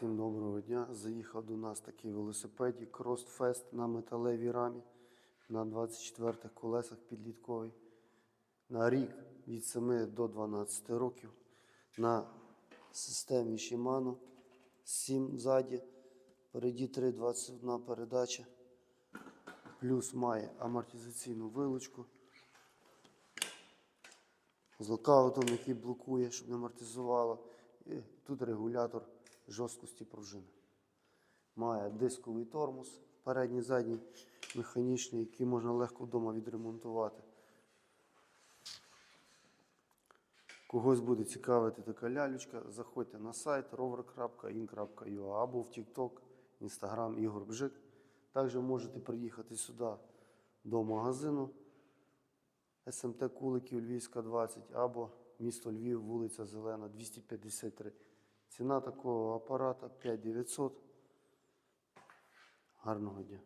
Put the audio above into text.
Всім доброго дня. Заїхав до нас такий велосипедік Crossfest на металевій рамі на 24 колесах підлітковий. На рік від 7 до 12 років. На системі Shimano 7 ззаді. Переді 3,21 передача. Плюс має амортизаційну вилучку. З локаутом, який блокує, щоб не амортизувало. Тут регулятор жорсткості пружини. Має дисковий тормоз, передній, задній, механічний, який можна легко вдома відремонтувати. Когось буде цікавити така лялючка, заходьте на сайт rover.in.ua або в TikTok, Instagram Ігор Бжик. Також можете приїхати сюди до магазину СМТ Куликів Львівська 20 або місто Львів, вулиця Зелена, 253. Ціна такого апарата 5900. Гарного дня.